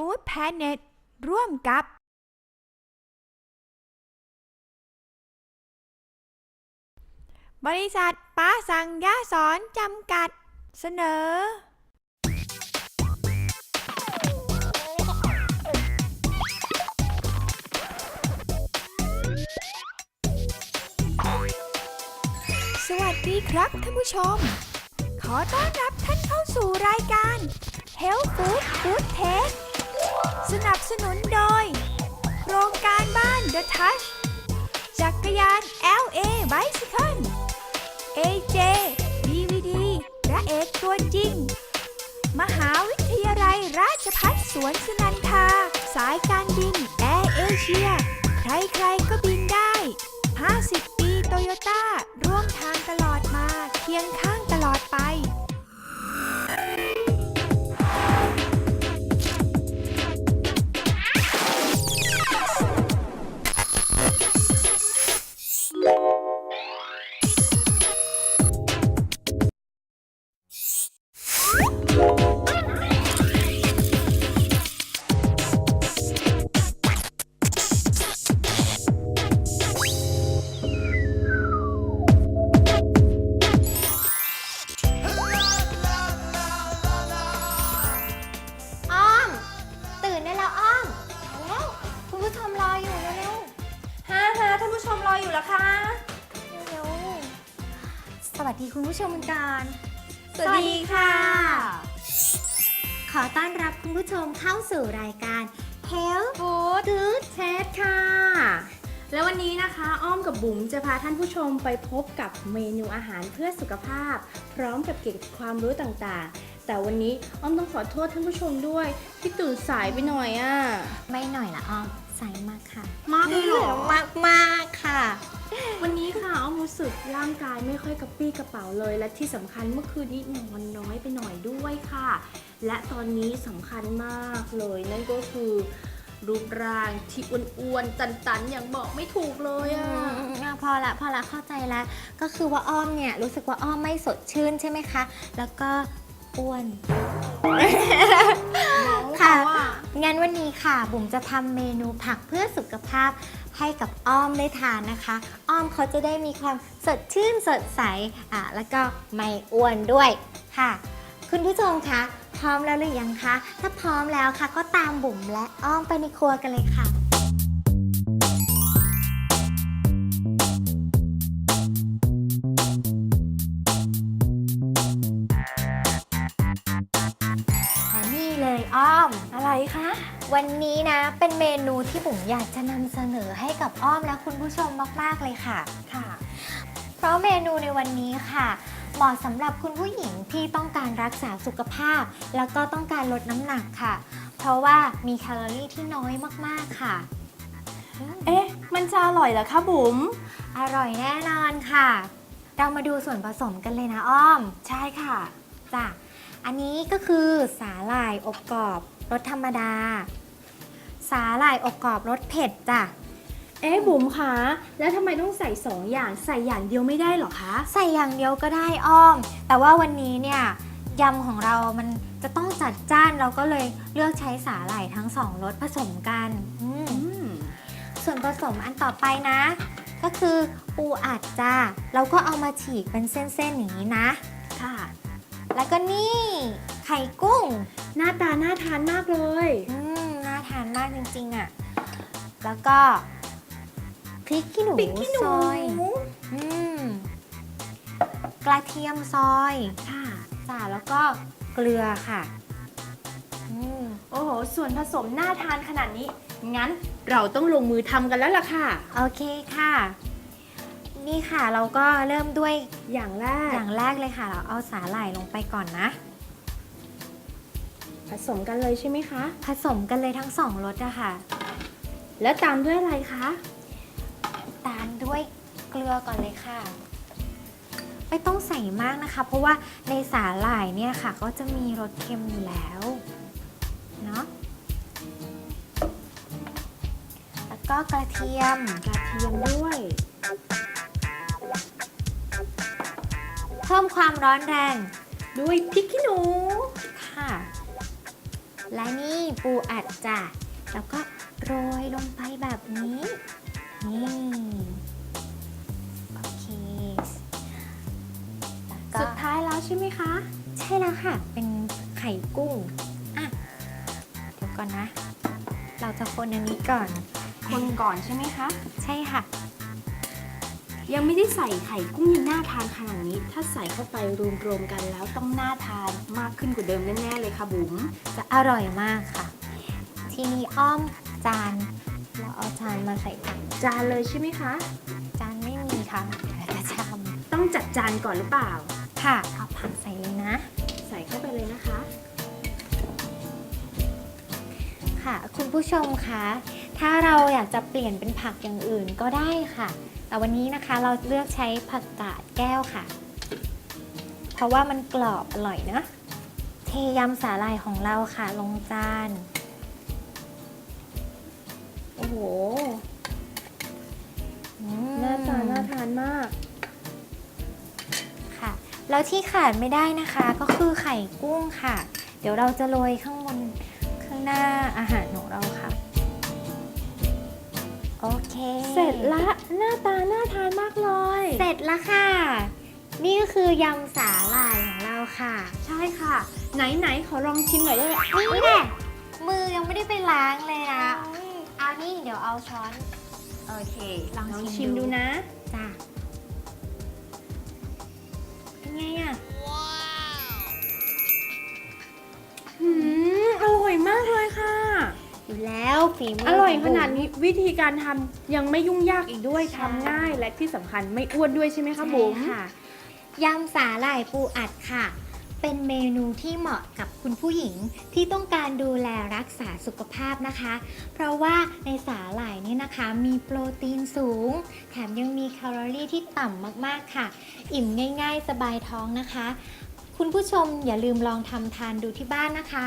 Food Planet ร่วมกับ บริษัทป้าสังยาสอนจำกัด เสนอ สวัสดีครับท่านผู้ชม ขอต้อนรับท่านเข้าสู่รายการ Health Food Food Test สนับสนุนโดย โครงการบ้าน The Touch จักรยาน LA Bicycle AJ DVD พระเอกตัวจริง มหาวิทยาลัยราชภัฏสวนสุนันทา สายการบินแอร์เอเชีย ใครๆก็บินได้ 50 ปีโตโยต้าร่วมทางตลอดมาเคียงข้าง ออยู่แล้วค่ะๆเร็วๆสวัสดีคุณผู้ชมกันสวัสดีค่ะ ขอต้อนรับคุณผู้ชมเข้าสู่รายการ Health ฟู้ดเทสค่ะ แล้ววันนี้นะคะ อ้อมกับบุ๋มจะพาท่านผู้ชมไปพบกับเมนูอาหารเพื่อสุขภาพ พร้อมกับเก็บความรู้ต่างๆ แต่วันนี้อ้อมต้องขอโทษท่านผู้ชมด้วย ที่ตื่นสายไปหน่อยอะ่ะ ไม่หน่อยละอ้อมใสมากค่ะ มากเลยเหรอ มากมากๆค่ะ วันนี้ค่ะอ้อมรู้สึกร่างกายไม่ค่อยกระปรี้กระเป๋าเลย และที่สำคัญเมื่อคืนนี้นอนน้อยไปหน่อยด้วยค่ะ และตอนนี้สำคัญมากเลย นั่นก็คือ รูปร่างที่อ้วนๆตันๆ อย่างบอกไม่ถูกเลยอะอืมอะพอละพอละเข้าใจแล้วก็คือว่าอ้อมเนี่ยรู้สึกว่าอ้อมไม่สดชื่นใช่ไหมคะ แล้วก็ อ้วน ค่ะ งั้นวันนี้ค่ะ บุ๋มจะทำเมนูผักเพื่อสุขภาพให้กับอ้อมได้ทานนะคะ อ้อมเขาจะได้มีความสดชื่นสดใสอะแล้วก็ไม่อ้วนด้วยค่ะ คุณผู้ชมคะพร้อมแล้วหรือยังคะ ถ้าพร้อมแล้วค่ะ ก็ตามบุ๋มและอ้อมไปในครัวกันเลยค่ะและ อ้อม อะไรคะ วันนี้นะเป็นเมนูที่บุ๋มอยากจะนำเสนอให้กับอ้อมและคุณผู้ชมมาก ๆ เลยค่ะ ค่ะ เพราะเมนูในวันนี้ค่ะ เหมาะสำหรับคุณผู้หญิงที่ต้องการรักษาสุขภาพ แล้วก็ต้องการลดน้ำหนักค่ะ เพราะว่ามีแคลอรี่ที่น้อยมากๆค่ะอืมเอ๊ะ มันจะอร่อยเหรอคะบุ๋ม อร่อยแน่นอนค่ะ เรามาดูส่วนผสมกันเลยนะอ้อม ใช่ค่ะ จ้ะ อันนี้ก็คือสาหร่ายอบกรอบรสธรรมดา สาหร่ายอบกรอบรสเผ็ดจ้ะ เอ๊ะบุ๋มคะแล้วทำไมต้องใส่สองอย่างใส่อย่างเดียวไม่ได้เหรอคะใส่อย่างเดียวก็ได้อ้อม แต่ว่าวันนี้เนี่ยยำของเรามันจะต้องจัดจ้านเราก็เลยเลือกใช้สาหร่ายทั้งสองรสผสมกันอืม อืมส่วนผสมอันต่อไปนะ ก็คือปูอัดจ้าเราก็เอามาฉีกเป็นเส้นๆอย่างนี้นะ ค่ะ แล้วก็นี่ ไข่กุ้ง หน้าตาน่าทานมากเลย อืมน่าทานมากจริงๆอะ่ะ แล้วก็พริกขี้หนูพริกขี้หนูซอยอืมกระเทียมซอยค่ะจ้าแล้วก็เกลือค่ะอืมโอ้โห ส่วนผสมน่าทานขนาดนี้ งั้นเราต้องลงมือทำกันแล้วล่ะค่ะ โอเคค่ะ นี่ค่ะเราก็เริ่มด้วยอย่างแรกอย่างแรกเลยค่ะ เราเอาสาหร่ายลงไปก่อนนะ ผสมกันเลยใช่ไหมคะ ผสมกันเลยทั้งสองรสอะค่ะ แล้วตามด้วยอะไรคะ ตามด้วยเกลือก่อนเลยค่ะ ไม่ต้องใส่มากนะคะ เพราะว่าในสาหร่ายเนี่ยค่ะ ก็จะมีรสเค็มอยู่แล้วเนาะแล้วก็กระเทียมกระเทียมด้วย พิ่มความร้อนแรงด้วยพริกขี้หนูค่ะ และนี่ปูอัดจ้ะแล้วก็โรยลงไปแบบนี้ นี่โอเคแล้วก็สุดท้ายแล้วใช่ไหมคะ ใช่แล้วค่ะ เป็นไข่กุ้งอะเดี๋ยวก่อนนะ เราจะคนอันนี้ก่อน คนก่อนใช่ไหมคะ ใช่ค่ะ ยังไม่ได้ใส่ไข่กุ้งยังน่าทานขนาดนี้ ถ้าใส่เข้าไปรวมๆกันแล้วต้องน่าทานมากขึ้นกว่าเดิมแน่ๆเลยค่ะบุ๋มจะอร่อยมากค่ะ ทีนี้อ้อมจานเราเอาจานมาใส่ผักจานเลยใช่ไหมคะ จานไม่มีค่ะกระชามต้องจัดจานก่อนหรือเปล่า ค่ะเอาผักใส่เลยนะ ใส่เข้าไปเลยนะคะ ค่ะ คุณผู้ชมคะถ้าเราอยากจะเปลี่ยนเป็นผักอย่างอื่นก็ได้ค่ะ แต่วันนี้นะคะเราเลือกใช้ผักกาดแก้วค่ะ เพราะว่ามันกรอบอร่อยนะเทยำสาหร่ายของเราค่ะ ลงจาน โอ้โหอืมน่าทานน่าทานมาก ค่ะ แล้วที่ขาดไม่ได้นะคะก็คือไข่กุ้งค่ะ เดี๋ยวเราจะโรยข้างบนข้างหน้าอาหารของเราค่ะ โอเค เสร็จละหน้าตาน่าทานมากเลย เสร็จแล้วค่ะ นี่ก็คือยำสาหร่ายของเราค่ะ ใช่ค่ะ ไหนๆขอลองชิมหน่อยได้ไหมนี่แหละมือยังไม่ได้ไปล้างเลยนะเอานี่เดี๋ยวเอาช้อน โอเค ลองลองชิชิมมดูดูนะจ้ะ ฝีมือออร่อยขงขนาดนี้วิธีการทำยังไม่ยุ่งยากอีกด้วยใช่ทำง่ายและที่สำคัญไม่อ้วนด้วยใช่ไหมคะใช่บุ๋มค่ะยำสาหร่ายปูอัดค่ะ เป็นเมนูที่เหมาะกับคุณผู้หญิงที่ต้องการดูแลรักษาสุขภาพนะคะ เพราะว่าในสาหร่ายนี่นะคะ มีโปรตีนสูง แถมยังมีแคลอรี่ที่ต่ำมากๆค่ะ อิ่มง่าย ๆ สบายท้องนะคะ คุณผู้ชมอย่าลืมลองทำทานดูที่บ้านนะคะ